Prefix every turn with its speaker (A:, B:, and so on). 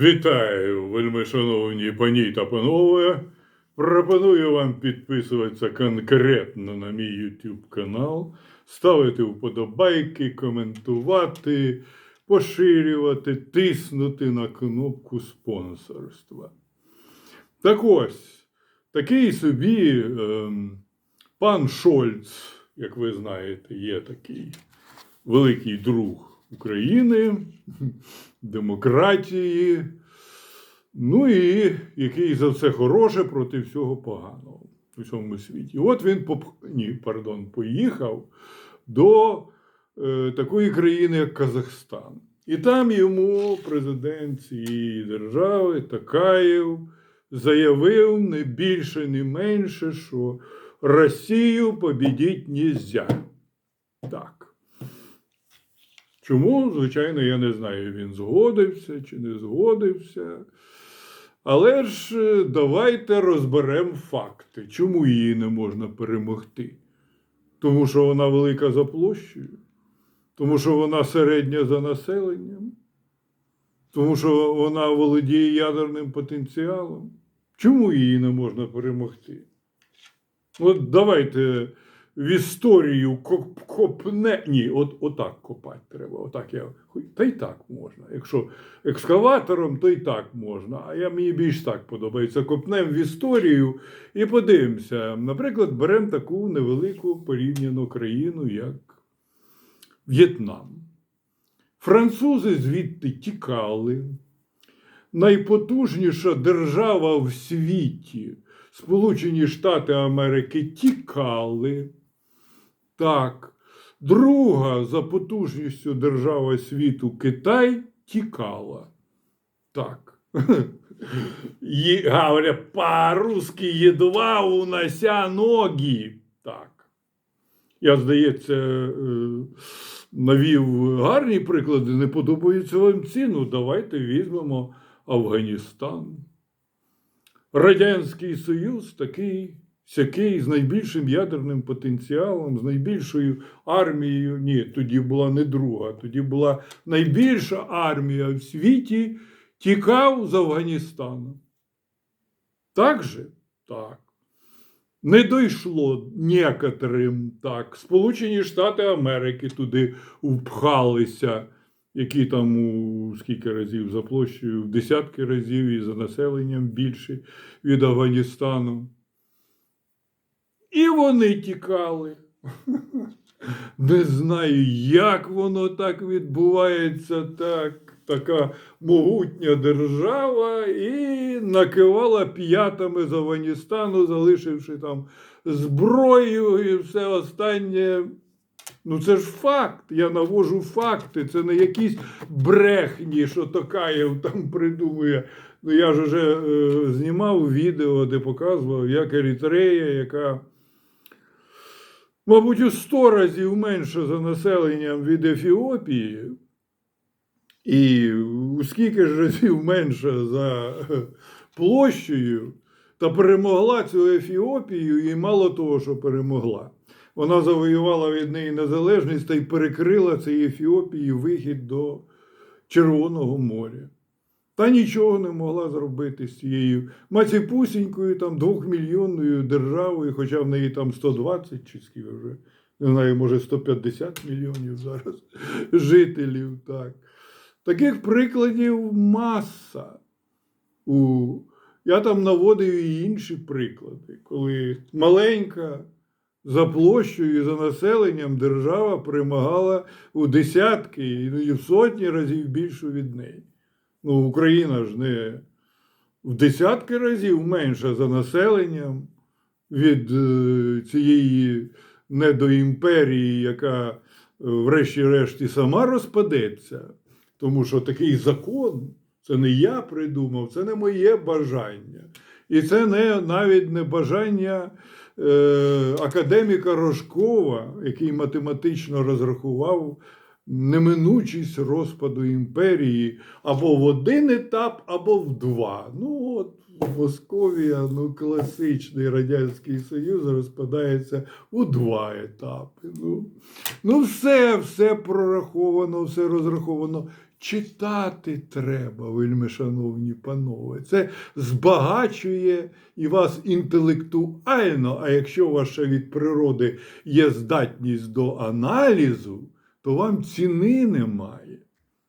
A: Вітаю, вельми шановні пані та панове. Пропоную вам підписуватися конкретно на мій YouTube канал, ставити вподобайки, коментувати, поширювати, тиснути на кнопку спонсорства. Так ось, такий собі ем, пан Шольц, як ви знаєте, є такий великий друг України, демократії, ну і який за все хороше проти всього поганого у цьому світі. І От він поп... Ні, пардон, поїхав до е, такої країни, як Казахстан. І там йому президент цієї держави Такаєв заявив не більше, не менше, що Росію побідіть нельзя. Так. Чому, звичайно, я не знаю, він згодився чи не згодився. Але ж е, давайте розберемо факти, чому її не можна перемогти. Тому що вона велика за площею, тому що вона середня за населенням, тому що вона володіє ядерним потенціалом. Чому її не можна перемогти? От давайте в історію коп- копне. Ні, от отак копати треба. Отак я Та й так можна. Якщо екскаватором, то й так можна. А я мені більш так подобається. Копнемо в історію і подивимося. Наприклад, беремо таку невелику порівняну країну, як В'єтнам. Французи звідти тікали. Найпотужніша держава в світі, Сполучені Штати Америки, тікали. Так. Друга за потужністю держава світу Китай тікала. Так. Говорять, по-русски едва унося ноги. Так. Я, здається, е, навів гарні приклади, не подобається вам ці. Ну, давайте візьмемо Афганістан. Радянський Союз такий сякий з найбільшим ядерним потенціалом, з найбільшою армією. Ні, тоді була не друга, тоді була найбільша армія в світі, тікав з Афганістану. Так же? Так. Не дійшло некоторим так. Сполучені Штати Америки туди впхалися, які там у скільки разів за площею, в десятки разів і за населенням більше від Афганістану. І вони тікали. Не знаю, як воно так відбувається, так. Така могутня держава і накивала п'ятами з Афганістану, залишивши там зброю і все останнє. Ну, це ж факт. Я навожу факти. Це не якісь брехні, що Токаєв там придумує. Ну, я ж вже е, знімав відео, де показував, як Ерітрея, яка, мабуть, у 100 разів менше за населенням від Ефіопії, і у скільки ж разів менше за е, площею, та перемогла цю Ефіопію, і мало того, що перемогла. Вона завоювала від неї незалежність та й перекрила цій Ефіопії вихід до Червоного моря. Та нічого не могла зробити з цією маціпусінькою там двохмільйонною державою, хоча в неї там 120 чи скільки вже, не знаю, може 150 мільйонів зараз жителів. Так. Таких прикладів маса. У... Я там наводив і інші приклади, коли маленька за площею і за населенням держава перемагала у десятки і в сотні разів більшу від неї. Ну, Україна ж не в десятки разів менша за населенням від е, цієї недоімперії, яка, е, врешті-решт, і сама розпадеться. Тому що такий закон це не я придумав, це не моє бажання. І це не навіть не бажання е, академіка Рожкова, який математично розрахував неминучість розпаду імперії або в один етап, або в два. Ну, от Московія, ну, класичний Радянський Союз розпадається у два етапи. Ну, ну все, все прораховано, все розраховано читати треба, вельми шановні панове. Це збагачує і вас інтелектуально, а якщо ще від природи є здатність до аналізу, то вам ціни немає.